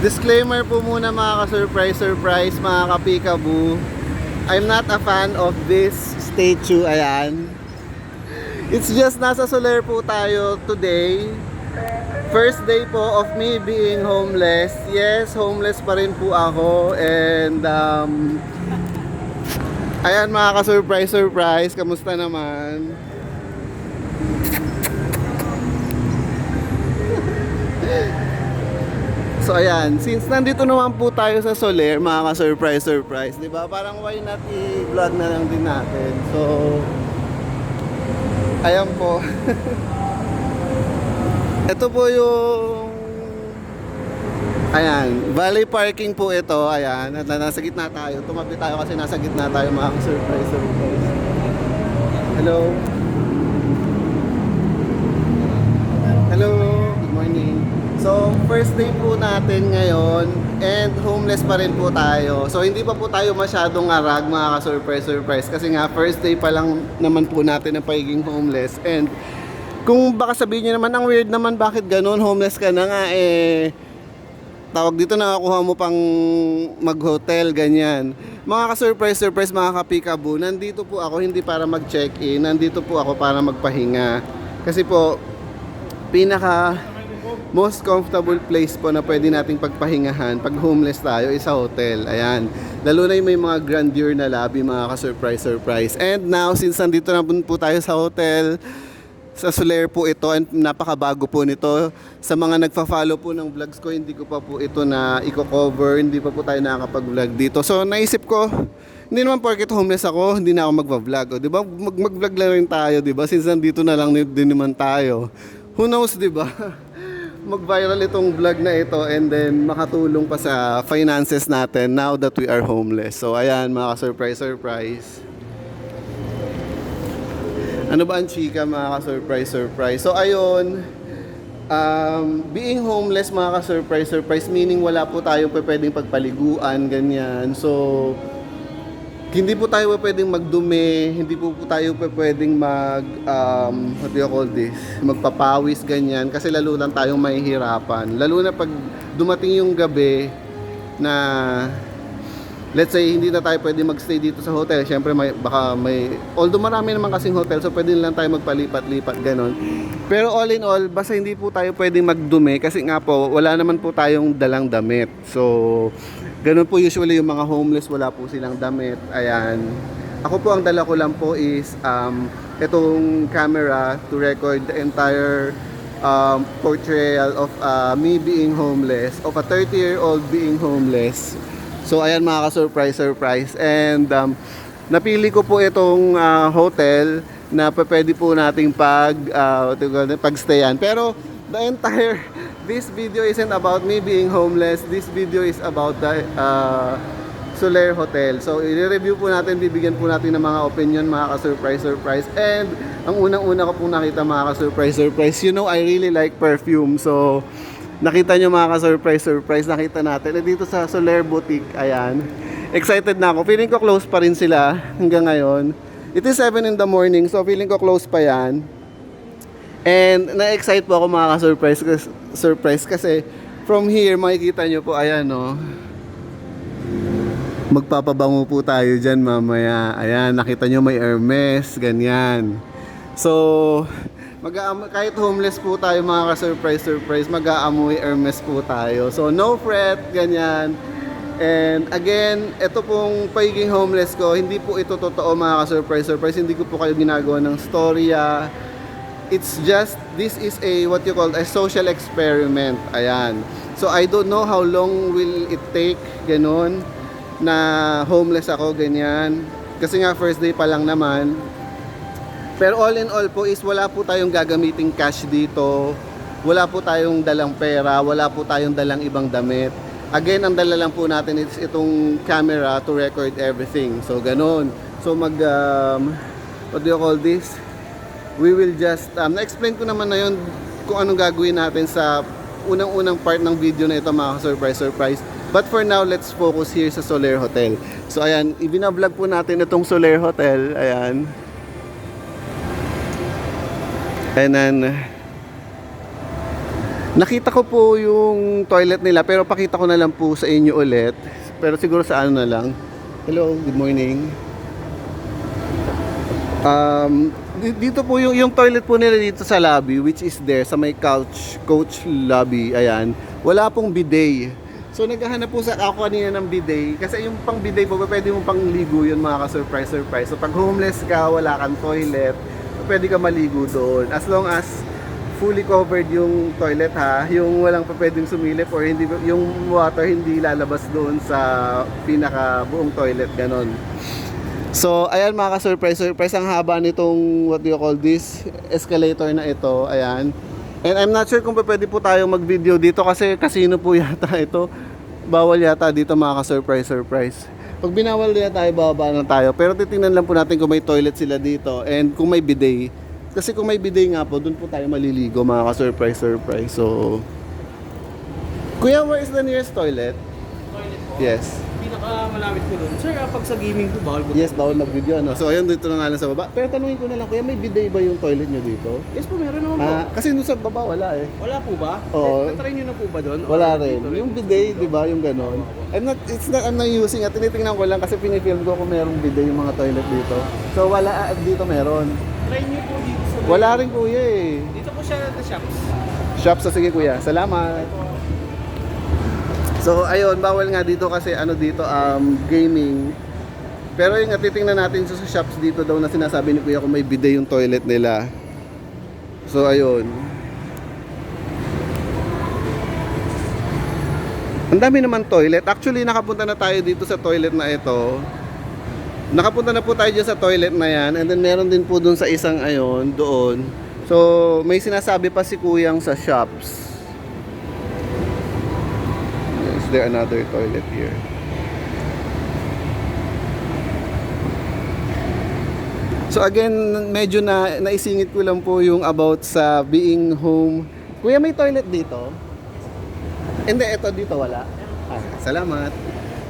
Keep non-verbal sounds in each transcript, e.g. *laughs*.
Disclaimer po muna mga ka-surprise, surprise, mga ka-peekaboo. I'm not a fan of this statue, ayan. It's just nasa Soler po tayo today. First day po of me being homeless. Yes, homeless pa rin po ako. And um, ayan mga ka-surprise, surprise. Kamusta naman? *laughs* So ayan, since nandito naman po tayo sa Soler, mga ka-surprise, surprise, di ba? Parang why not i-vlog na lang din natin. So, ayan po. *laughs* ito po yung, ayan, valley parking po ito, ayan, at nasa gitna tayo. Tumabi tayo kasi nasa gitna tayo, mga surprise. Hello. Hello, good morning. So, first day po natin ngayon and homeless pa rin po tayo. So, hindi pa po tayo masyadong arag mga ka-surprise surprise kasi nga first day pa lang naman po natin na pagiging homeless and kung baka sabihin niyo naman ang weird naman bakit ganun homeless ka na nga eh tawag dito nakakuha mo pang mag-hotel, ganyan. Mga ka-surprise, surprise, mga kapikabu, nandito po ako hindi para mag-check-in, nandito po ako para magpahinga. Kasi po, pinaka most comfortable place po na pwede nating pagpahingahan pag homeless tayo is sa hotel. Ayan. Lalo na yung may mga grandeur na lobby, mga ka-surprise, surprise. And now, since nandito na po tayo sa hotel, sa Soler po ito and napakabago po nito. Sa mga nagfa-follow po ng vlogs ko, hindi ko pa po ito na i-cover, hindi pa po tayo nakakapag-vlog dito. So naisip ko, hindi naman porket homeless ako, hindi na ako magva-vlog. O, 'di ba? Mag mag-vlog lang rin tayo, 'di ba? Since nandito na lang din naman tayo. Who knows, 'di ba? *laughs* Mag-viral itong vlog na ito and then makatulong pa sa finances natin now that we are homeless. So ayan, mga surprise surprise. Ano ba ang chika mga ka-surprise surprise? So ayun, um, being homeless mga ka-surprise surprise meaning wala po tayo pa pwedeng pagpaliguan, ganyan. So hindi po tayo pwedeng magdumi, hindi po, po tayo pwedeng mag, um, what do you call this, magpapawis, ganyan. Kasi lalo lang tayong mahihirapan. Lalo na pag dumating yung gabi na let's say hindi na tayo pwede magstay dito sa hotel. Syempre may baka may although marami naman kasing hotel so pwede lang tayo magpalipat-lipat ganon. Pero all in all, basta hindi po tayo pwedeng magdumi kasi nga po wala naman po tayong dalang damit. So ganun po usually yung mga homeless wala po silang damit. Ayan. Ako po ang dala ko lang po is um itong camera to record the entire um, portrayal of uh, me being homeless, of a 30-year-old being homeless. So ayan mga ka-surprise, surprise. And um, napili ko po itong ah, hotel na pwede po nating pag uh, pagstayan. Pero the entire this video isn't about me being homeless. This video is about the uh, Soler Hotel. So i-review po natin, bibigyan po natin ng mga opinion, mga ka-surprise, surprise. And ang unang-una ko pong nakita mga ka-surprise, surprise, you know I really like perfume. So Nakita nyo mga ka-surprise, surprise, nakita natin. Eh, dito sa Soler Boutique, ayan. Excited na ako. Feeling ko close pa rin sila hanggang ngayon. It is 7 in the morning, so feeling ko close pa yan. And na-excite po ako mga ka-surprise kas- surprise kasi from here makikita nyo po, ayan no. Magpapabango po tayo dyan mamaya. Ayan, nakita nyo may Hermes, ganyan. So, mag kahit homeless po tayo mga ka-surprise surprise, mag-aamoy Hermes po tayo. So no fret, ganyan. And again, ito pong pagiging homeless ko, hindi po ito totoo mga ka-surprise surprise, hindi ko po kayo ginagawa ng storya. It's just, this is a, what you call, a social experiment. Ayan. So I don't know how long will it take, ganun, na homeless ako, ganyan. Kasi nga first day pa lang naman, pero all in all po is wala po tayong gagamiting cash dito. Wala po tayong dalang pera, wala po tayong dalang ibang damit. Again, ang dala lang po natin is itong camera to record everything. So ganun. So mag um, what do you call this? We will just um, na-explain ko naman na yun kung anong gagawin natin sa unang-unang part ng video na ito mga surprise surprise. But for now, let's focus here sa Soler Hotel. So ayan, ibinablog po natin itong Soler Hotel. Ayan. And then, Nakita ko po yung toilet nila pero pakita ko na lang po sa inyo ulit. Pero siguro sa ano na lang. Hello, good morning. Um, di- dito po yung, yung toilet po nila dito sa lobby which is there sa may couch coach lobby ayan. Wala pong bidet. So naghahanap po sa ako kanina ng bidet. Kasi yung pang bidet po pwede mo pang ligo yun mga ka-surprise surprise. So pag homeless ka wala kang toilet pwede ka maligo doon. As long as fully covered yung toilet ha yung walang pa pwedeng sumilip or hindi yung water hindi lalabas doon sa pinaka buong toilet ganon So, ayan mga ka-surprise, surprise ang haba nitong what do you call this escalator na ito, ayan. And I'm not sure kung pwede po tayo mag-video dito kasi casino po *laughs* yata ito. Bawal yata dito mga ka-surprise, surprise. Pag binawal na tayo, bababa na tayo. Pero titingnan lang po natin kung may toilet sila dito and kung may bidet. Kasi kung may bidet nga po, doon po tayo maliligo mga ka-surprise, surprise. So, Kuya, where is the nearest toilet? Toilet po. Yes. Pinakamalapit po doon. Sir, ah, pag sa gaming po, bawal po. Yes, bawal mag-video. Ano? So, ayun, dito na nga lang sa baba. Pero tanungin ko na lang, kuya, may bidet ba yung toilet nyo dito? Yes po, meron naman po. Ah, kasi nung sa baba, wala eh. Wala po ba? Oo. Eh, Natry nyo na po ba doon? Wala Or rin. dito Yung bidet, di ba, yung ganon. I'm not, it's not, I'm not using it. Tinitingnan ko lang kasi pinifilm ko kung merong bidet yung mga toilet dito. So, wala, ah, dito meron. Try nyo po dito sa... Wala rin kuya eh. Dito po siya sa shops. Shop sa sige kuya. Salamat. So ayun, bawal nga dito kasi ano dito um gaming. Pero yung titingnan natin sa shops dito daw na sinasabi ni Kuya kung may bidet yung toilet nila. So ayun. Ang dami naman toilet. Actually, nakapunta na tayo dito sa toilet na ito. Nakapunta na po tayo dyan sa toilet na yan. And then meron din po dun sa isang ayon, doon. So, may sinasabi pa si Kuyang sa shops. Is there another toilet here? So again, medyo na naisingit ko lang po yung about sa being home. Kuya, may toilet dito? Hindi, eto dito wala. Ah, salamat.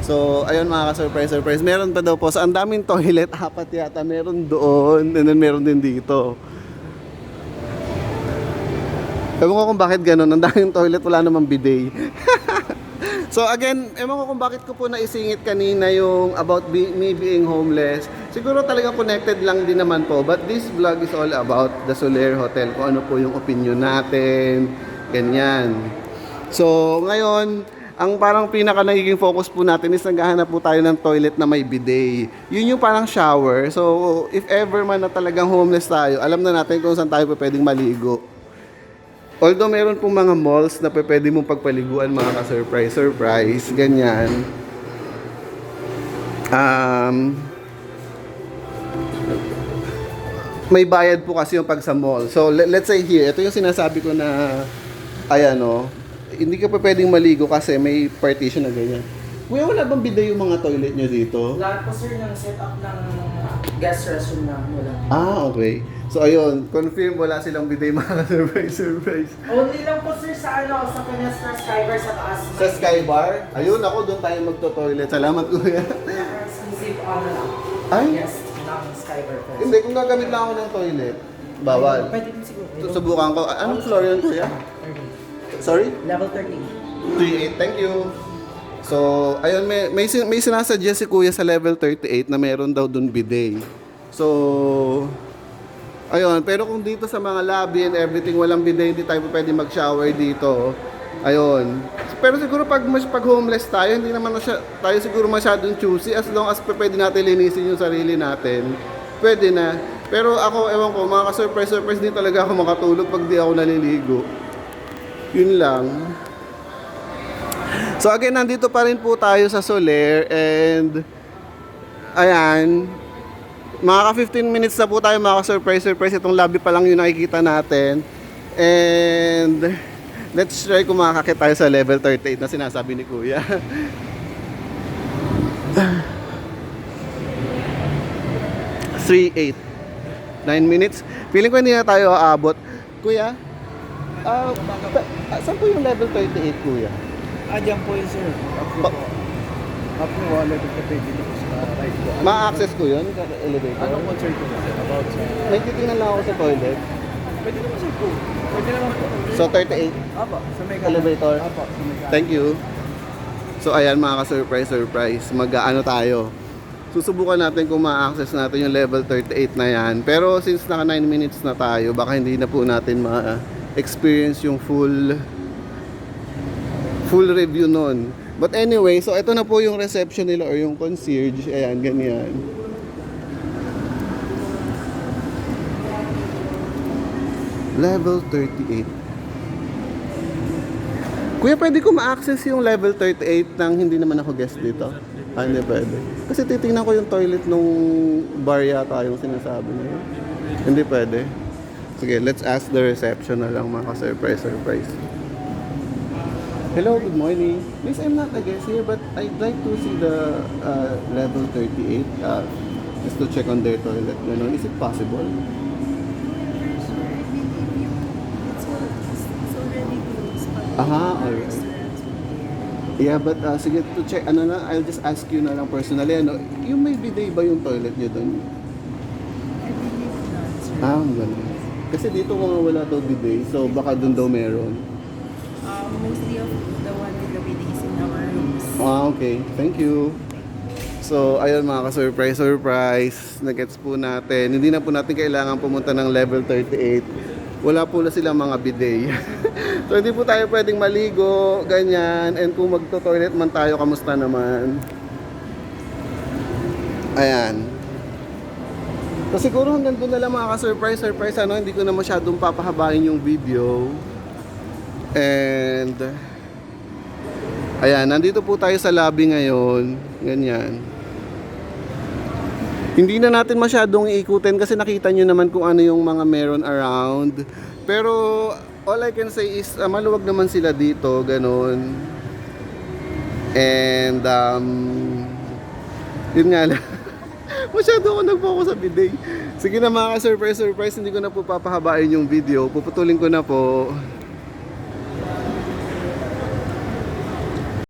So, ayun mga ka-surprise, surprise. Meron pa daw po. So, ang daming toilet. *laughs* Apat yata. Meron doon. And then meron din dito. Ewan ko kung bakit ganun. Ang daming toilet. Wala namang bidet. *laughs* So again, ewan ko kung bakit ko po naisingit kanina yung about be, me being homeless. Siguro talaga connected lang din naman po. But this vlog is all about the Soler Hotel. Kung ano po yung opinion natin. Ganyan. So ngayon, ang parang pinaka nagiging focus po natin is naghahanap po tayo ng toilet na may bidet. Yun yung parang shower. So if ever man na talagang homeless tayo, alam na natin kung saan tayo pwedeng maligo. Although meron pong mga malls na pwede mong pagpaliguan mga ka-surprise, surprise, ganyan. Um, may bayad po kasi yung pag sa mall. So le- let's say here, ito yung sinasabi ko na ayan o, hindi ka pa pwedeng maligo kasi may partition na ganyan. Kuya, wala bang bidet yung mga toilet nyo dito? Lahat po sir ng setup ng guest restroom na wala. Ah, okay. So ayun, confirm wala silang bidet mga *laughs* ka-surprise, surprise. Only lang po sir sa ano, sa kanya sa Skybar sa taas. Sa Skybar? Ayun, ako doon tayo magto-toilet. Salamat, kuya. Exclusive ano lang. Ay? Yes, ng Skybar po. Hindi, kung gagamit lang ako ng toilet, bawal. Pwede din siguro. Susubukan ko. Anong floor yun, kuya? Sorry? Level 13. 38. Thank you. So, ayun, may, may, may sinasuggest si kuya sa level 38 na meron daw doon bidet. So, ayun. Pero kung dito sa mga lobby and everything, walang bidet, hindi tayo pwede mag-shower dito. Ayun. Pero siguro pag pag homeless tayo, hindi naman na siya, tayo siguro masyadong choosy as long as pwede natin linisin yung sarili natin. Pwede na. Pero ako, ewan ko, mga ka-surprise, surprise din talaga ako makatulog pag di ako naliligo. Yun lang. So again, nandito pa rin po tayo sa Soler and ayan, mga ka 15 minutes na po tayo mga ka-surprise surprise itong lobby pa lang yung nakikita natin and let's try kung makakakit tayo sa level 38 na sinasabi ni Kuya *laughs* Three, eight. Nine minutes. Feeling ko hindi na tayo aabot. Kuya, ah, saan po yung level 38, Kuya? Ah, dyan po yun sir. Up Ba- po. Po, wala dito pwede dito sa right po. Ma-access ko yun, elevator? Anong concern ko sir about sir? May titingnan lang ako sa toilet. Pwede naman sir po. Pwede naman po. So 38 Apo, sa may elevator. Apo, sa may Thank you. So ayan mga ka-surprise, surprise. Mag-ano tayo. Susubukan natin kung ma-access natin yung level 38 na yan. Pero since naka 9 minutes na tayo, baka hindi na po natin ma-experience yung full full review nun. But anyway, so ito na po yung reception nila or yung concierge. Ayan, ganyan. Level 38. Kuya, pwede ko ma-access yung level 38 nang hindi naman ako guest dito? Ah, hindi pwede. Kasi titingnan ko yung toilet nung bar yata yung sinasabi niya. Hindi pwede. Sige, let's ask the reception na lang mga ka-surprise, surprise. Hello, good morning. Miss, I'm not a guest here, but I'd like to see the uh, level 38 uh, just to check on their toilet. Ganon. Is it possible? Aha, alright. Yeah, but uh, sige to check, ano na, I'll just ask you na lang personally, ano, yung may bidet ba yung toilet niyo doon? Ah, ganun. Kasi dito nga wala daw bidet, so baka doon daw meron. Mostly of the one with the bidet is in our rooms. Ah, okay. Thank you. So, ayun mga ka-surprise, surprise. Nagets po natin. Hindi na po natin kailangan pumunta ng level 38. Wala po na silang mga bidet. *laughs* so, hindi po tayo pwedeng maligo, ganyan. And kung magto-toilet man tayo, kamusta naman? Ayan. So, siguro hanggang doon na lang mga ka-surprise, surprise. Ano, hindi ko na masyadong papahabain yung video. And... Ayan, nandito po tayo sa lobby ngayon. Ganyan. Hindi na natin masyadong iikutin kasi nakita nyo naman kung ano yung mga meron around. Pero all I can say is uh, maluwag naman sila dito, ganun. And um, yun nga lang. *laughs* Masyado ako nag-focus sa bidet. Sige na mga surprise surprise, hindi ko na po papahabain yung video. Puputulin ko na po.